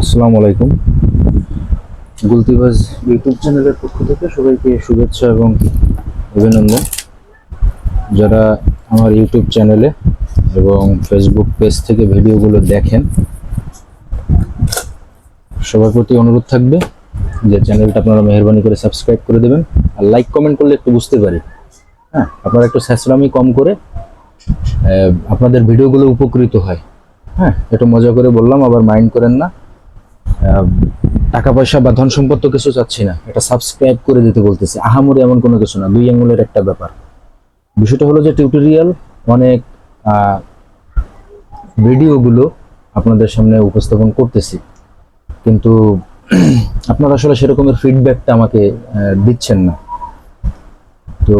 আসসালামু আলাইকুম। গুলতিবাজ ইউটিউব চ্যানেলের পক্ষ থেকে সবাইকে শুভেচ্ছা এবং অভিনন্দন। যারা আমার ইউটিউব চ্যানেলে এবং ফেসবুক পেজ থেকে ভিডিওগুলো দেখেন, সবার প্রতি অনুরোধ থাকবে যে চ্যানেলটা আপনারা মেহরবানি করে সাবস্ক্রাইব করে দেবেন। আর লাইক কমেন্ট করলে একটু বুঝতে পারি। হ্যাঁ আপনারা একটু স্যাসরামি কম করে আপনাদের ভিডিওগুলো উপকৃত হয়। হ্যাঁ একটু মজা করে বললাম, আবার মাইন্ড করেন না। টাকা পয়সা বা ধন সম্পদ তো কিছু চাচ্ছি না। এটা সাবস্ক্রাইব করে দিতে বলতেছে। আহামরি এমন কোনো কিছু না। দুই আঙুলের একটা ব্যাপার। বিষয়টা হলো যে টিউটোরিয়াল অনেক ভিডিওগুলো আপনাদের সামনে উপস্থাপন করতেছি। কিন্তু আপনারা আসলে সেরকমের ফিডব্যাকটা আমাকে দিচ্ছেন না। তো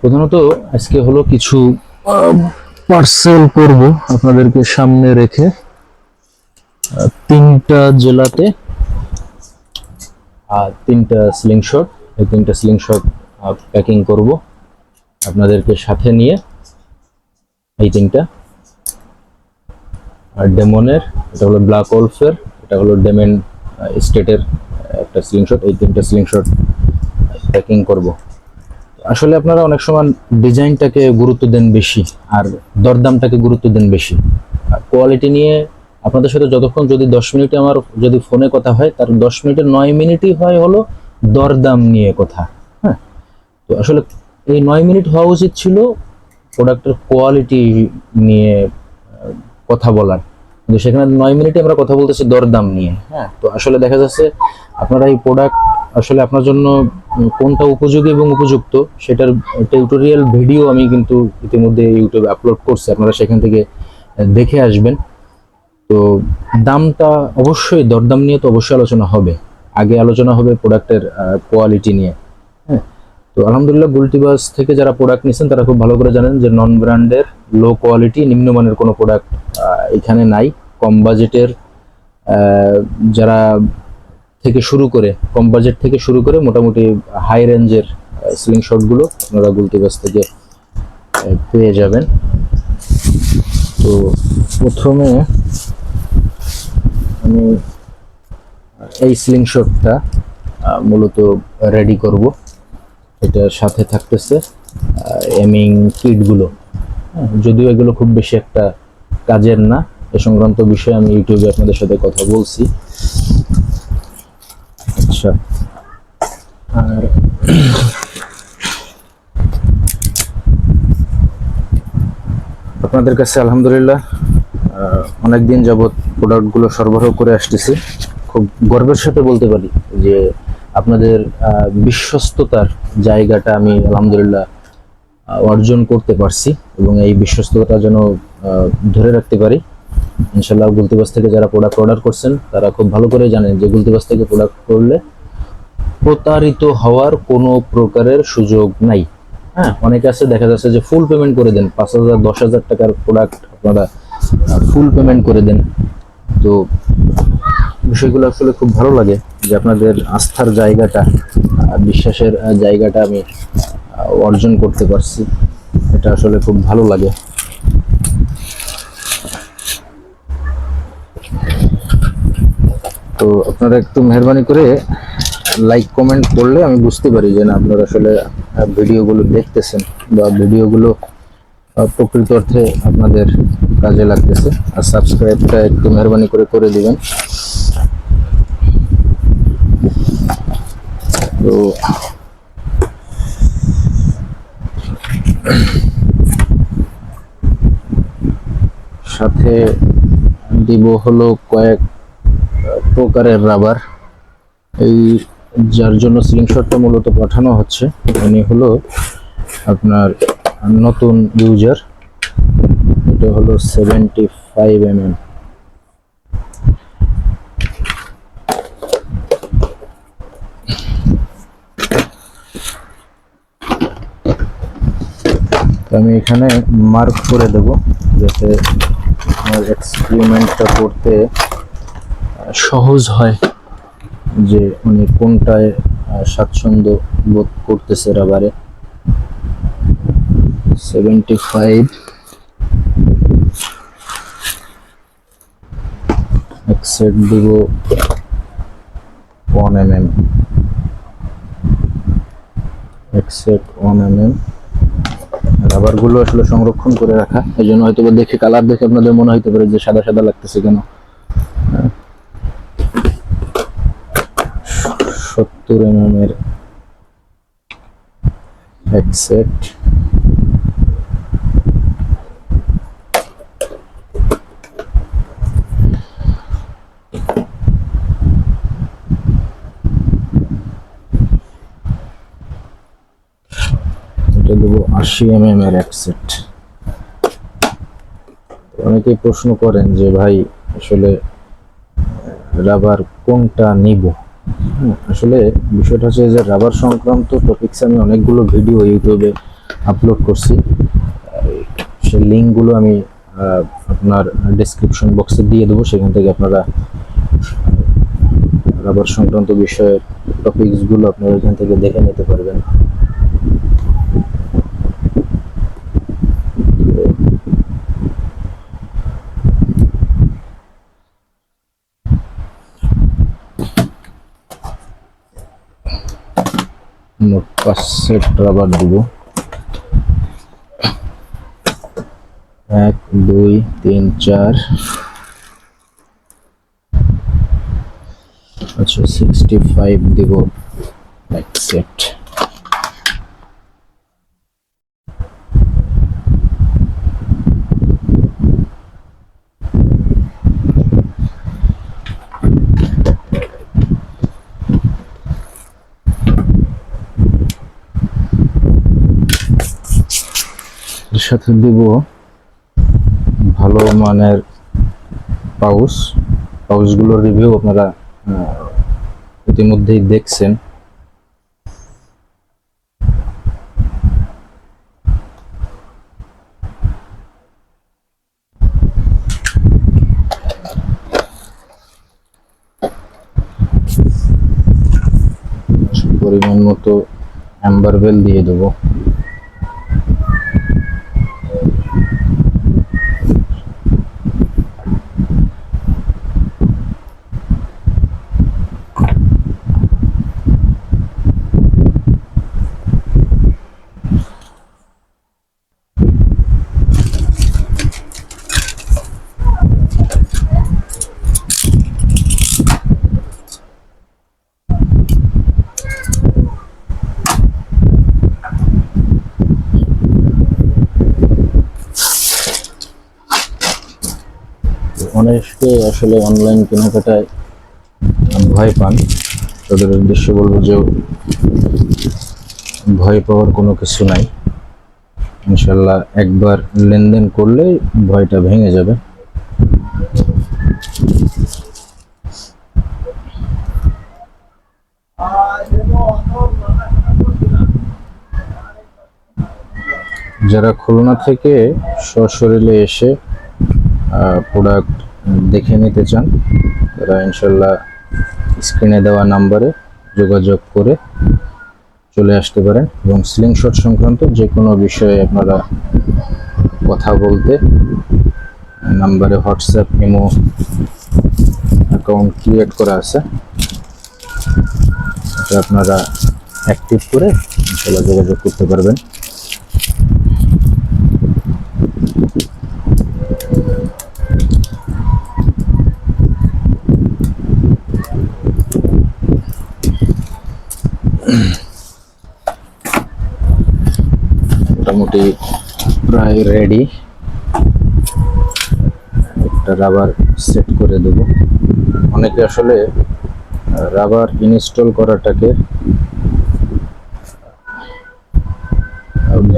প্রধানত আজকে হলো কিছু পার্সেল করব আপনাদেরকে সামনে রেখে। তিনটা জেলাতে আর তিনটা স্লিংশট এই তিনটা স্লিংশট প্যাকিং করব আপনাদেরকে সাথে নিয়ে। এই তিনটা। আর ডেমনের এটা হলো ব্ল্যাক ওলফের এটা হলো ডেমেন স্টেটের একটা স্লিংশট এই তিনটা স্লিংশট প্যাকিং করব। আসলে আপনারা অনেক সময় ডিজাইনটাকে গুরুত্ব দেন বেশি, আর দরদামটাকে গুরুত্ব দেন বেশি। কোয়ালিটি নিয়ে আপনাদের সাথে যতক্ষণ যদি দশ মিনিটে আমার যদি ফোনে কথা হয়, তার দশ মিনিটের নয় মিনিটই হয় হলো দরদাম নিয়ে কথা হ্যাঁ? তো আসলে এই নয় মিনিট হওয়া উচিত ছিল প্রোডাক্টের কোয়ালিটি নিয়ে কথা বলার। কিন্তু সেখানে নয় মিনিটে আমরা কথা বলতেছি দরদাম নিয়ে হ্যাঁ? তো আসলে দেখা যাচ্ছে আপনারা এই প্রোডাক্ট আসলে আপনার জন্য কোনটা উপযোগী এবং উপযুক্ত সেটার টিউটোরিয়াল ভিডিও আমি কিন্তু ইতিমধ্যে ইউটিউবে আপলোড করছি। আপনারা সেখান থেকে দেখে আসবেন। তো দামটা অবশ্যই, দরদাম নিয়ে তো অবশ্যই আলোচনা হবে। আগে আলোচনা হবে প্রোডাক্টের কোয়ালিটি নিয়ে। হ্যাঁ? তো আলহামদুলিল্লাহ গুলটিবাস থেকে যারা প্রোডাক্ট নিয়েছেন তারা খুব ভালো করে জানেন যে নন ব্র্যান্ডের লো কোয়ালিটি নিম্নমানের কোনো প্রোডাক্ট এখানে নাই। কম বাজেটের যারা থেকে শুরু করে, কম বাজেট থেকে শুরু করে মোটামুটি হাই রেঞ্জের স্লিং শটগুলো আপনারা গুলটিবাস থেকে পেয়ে যাবেন। তো প্রথমে আমি এই স্লিং শটটা মূলত রেডি করব। এটার সাথে থাকতেছে এমিং কিটগুলো হ্যাঁ, যদিও এগুলো খুব বেশি একটা কাজের না এ সংক্রান্ত বিষয়ে আমি ইউটিউবে আপনাদের সাথে কথা বলছি। আচ্ছা। আর আপনাদের কাছে আলহামদুলিল্লাহ অনেক দিন যাবৎ প্রোডাক্টগুলো সরবরাহ করে আসতেছি। খুব গর্বের সাথে বলতে পারি যে আপনাদের বিশ্বস্ততার জায়গাটা আমি আলহামদুলিল্লাহ অর্জন করতে পারছি এবং এই বিশ্বস্ততা যেন ধরে রাখতে পারি। ইনশাল্লাহ গুলতিবাস থেকে যারা প্রোডাক্ট অর্ডার করছেন, তারা খুব ভালো করে জানেন যে গুলতিবাস থেকে প্রোডাক্ট করলে প্রতারিত হওয়ার কোনো প্রকারের সুযোগ নাই। হ্যাঁ অনেকে আছে, দেখা যাচ্ছে যে ফুল পেমেন্ট করে দেন, পাঁচ হাজার, দশ হাজার টাকার প্রোডাক্ট আপনারা ফুল পেমেন্ট করে দেন। তো বিষয়গুলো আসলে খুব ভালো লাগে যে আপনাদের আস্থার জায়গাটা বিশ্বাসের জায়গাটা আমি অর্জন করতে পারছি। এটা আসলে খুব ভালো লাগে। তো আপনারা একটু মেহরবানি করে লাইক কমেন্ট করলে আমি বুঝতে পারি যে না, আপনারা আসলে ভিডিওগুলো দেখতেছেন বা ভিডিওগুলো প্রকৃত অর্থে আপনাদের কাজে লাগতেছে। আর সাবস্ক্রাইবটা একটু মেহরবানি করে করে দিবেন। তো সাথে দিব হলো কয়েক প্রকারের রাবার। এই যার জন্য স্লিংশটটা মূলত পাঠানো হচ্ছে, উনি হলো আপনার নতুন ইউজার এটা হলো সেভেন্টি ফাইভ এম এম আমি এখানে মার্ক করে দেব, যাতে আমার এক্সপেরিমেন্টটা করতে সহজ হয় যে উনি কোনটায় স্বাচ্ছন্দ্য বোধ করতেছে রাবারে সেভেন্টি ফাইভ সেট দিব ওয়ান এম এম এক সেট ওয়ান এম এম রাবারগুলো আসলে সংরক্ষণ করে রাখা। এই জন্য হয়তো দেখে কালার দেখে আপনাদের মনে হইতে পারে যে সাদা সাদা লাগতেছে কেন। সত্তর এম এম এর এক সেট এটা দেবো আশি এম এম এর এক সেট অনেকেই প্রশ্ন করেন যে ভাই, আসলে রাবার কোনটা নিব? আসলে বিষয়টা হচ্ছে যে রাবার সংক্রান্ত টপিকস আমি অনেকগুলো ভিডিও ইউটিউবে আপলোড করছি। সেই লিঙ্কগুলো আমি আপনার ডেসক্রিপশন বক্সে দিয়ে দেবো। সেখান থেকে আপনারা রাবার সংক্রান্ত বিষয়ের টপিকসগুলো আপনারা এখান থেকে দেখে নিতে পারবেন মোট পাঁচ সেট রাবার দিব এক দুই তিন চার আচ্ছা সিক্সটি ফাইভ দিব এক সেট সাথে দিব ভালো মানের পাউস। পাউসগুলোর রিভিউ আপনারা ইতিমধ্যেই দেখছেন। পরিমাণ মতো অ্যাম্বার বেল দিয়ে দেবো অনেকে আসলে অনলাইন কেনাকাটায় ভয় পান। তাদের উদ্দেশ্যে বলব যে ভয় পাওয়ার কোনো কিছু নাই। ইনশাল্লাহ একবার লেনদেন করলেই ভয়টা ভেঙে যাবে। যারা খুলনা থেকে সশরীরে এসে প্রোডাক্ট দেখে নিতে চান, তারা ইনশাল্লাহ স্ক্রিনে দেওয়া নাম্বারে যোগাযোগ করে চলে আসতে পারেন এবং স্লিং শট সংক্রান্ত যে কোনো বিষয়ে আপনারা কথা বলতে, নাম্বারে হোয়াটসঅ্যাপ, ইমো অ্যাকাউন্ট ক্রিয়েট করা আছে আপনারা অ্যাক্টিভ করে ইনশাল্লাহ যোগাযোগ করতে পারবেন। মোটামুটি প্রায় রেডি একটা রাবার সেট করে দেব। অনেকে আসলে রাবার ইনস্টল করাটাকে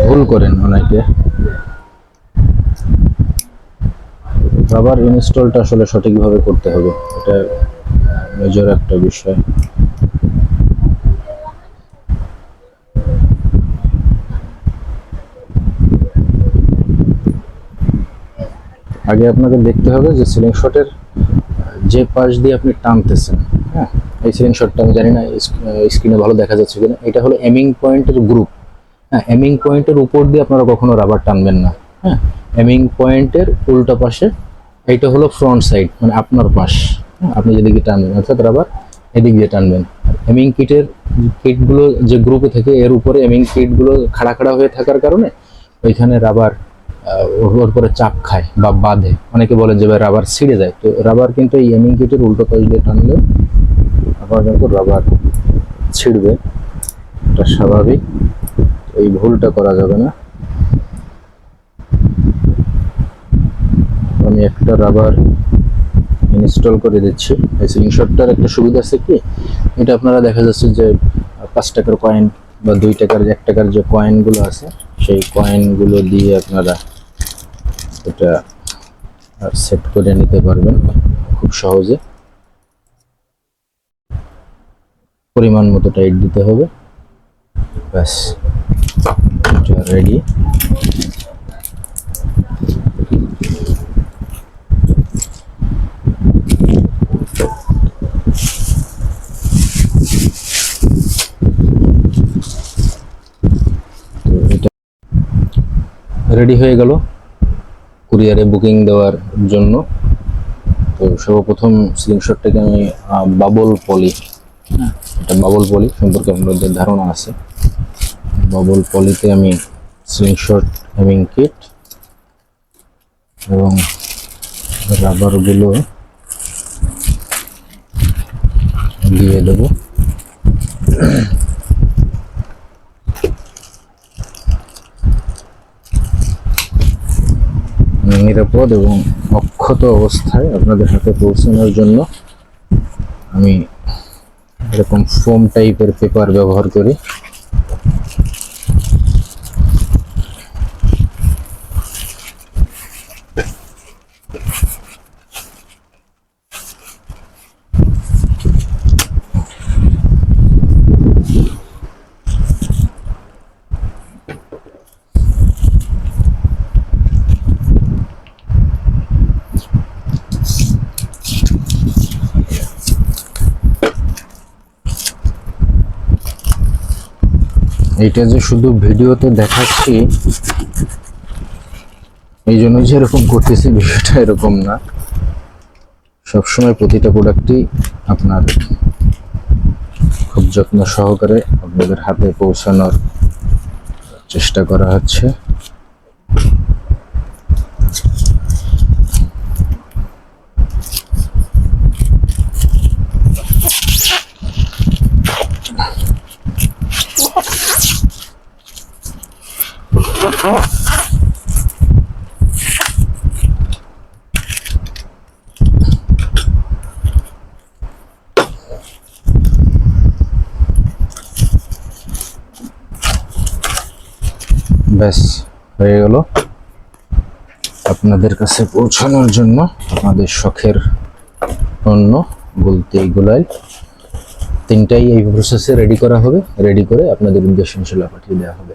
ভুল করেন অনেকে। রাবার ইনস্টলটা আসলে সঠিকভাবে করতে হবে। এটা মেজর একটা বিষয়। আগে আপনাকে দেখতে হবে যে সিলিং শটের যে পাশ দিয়ে আপনি টানতেছেন হ্যাঁ? এই সিলিং শটটা আমি জানি না স্ক্রিনে ভালো দেখা যাচ্ছে কিনা। এটা হলো এমিং পয়েন্টের গ্রুপ হ্যাঁ? এমিং পয়েন্টের উপর দিয়ে আপনারা কখনো রাবার টানবেন না হ্যাঁ? এমিং পয়েন্টের উল্টা পাশে এইটা হলো ফ্রন্ট সাইড মানে আপনার পাশ হ্যাঁ, আপনি যেদিকে টানবেন অর্থাৎ রাবার এদিক দিয়ে টানবেন। এমিং কিটের কিটগুলো যে গ্রুপে থেকে এর উপরে এমিং কিটগুলো খাড়া খাড়া হয়ে থাকার কারণে ওইখানে রাবার ওর উপরে চাপ খায় বা বাঁধে। অনেকে বলে যে, ভাই রাবার ছিঁড়ে যায়। তো রাবার কিন্তু এই এমিং কিটের উল্টো পাশ টানলে আপনার কিন্তু রাবার ছিঁড়বে। এটা স্বাভাবিক। এই ভুলটা করা যাবে না। আমি একটা রাবার ইনস্টল করে দিচ্ছি। এই স্ক্রিনশটটার একটা সুবিধা আছে কি? এটা আপনারা দেখা যাচ্ছে যে, পাঁচ টাকার কয়েন বা দুই টাকার, এক টাকার যে কয়েনগুলো আছে, সেই কয়েনগুলো দিয়ে আপনারা এটা সেট করে নিতে পারবেন খুব সহজে। পরিমাণ মতো টাইট দিতে হবে। ব্যাস রেডি রেডি হয়ে গেল। কুরিয়ারে বুকিং দেওয়ার জন্য। তো সর্বপ্রথম স্ক্রিনশটটাকে আমি বাবল পলি এটা বাবল পলি সম্পর্কে আপনাদের ধারণা আছে। বাবল পলিতে আমি স্ক্রিনশট হ্যাভিং কিট এবং রাবারগুলো দিয়ে দেবো। নিরাপদ এবং অক্ষত অবস্থায় আপনাদের হাতে পৌঁছানোর জন্য আমি এরকম ফোম টাইপের পেপার ব্যবহার করি। এটা যে শুধু ভিডিওতে দেখাচ্ছি, এই জন্য যে এরকম করতেছি বিষয়টা এরকম না। সবসময় প্রতিটা প্রোডাক্টই আপনার খুব যত্ন সহকারে আপনাদের হাতে পৌঁছানোর চেষ্টা করা হচ্ছে। ব্যাস, হয়ে গেল। আপনাদের কাছে পৌঁছানোর জন্য আপনাদের শখের পণ্য বলতে এইগুলাই তিনটাই এই প্রসেসে রেডি করা হবে। রেডি করে আপনাদের উদ্দেশ্যে পাঠিয়ে দেওয়া হবে।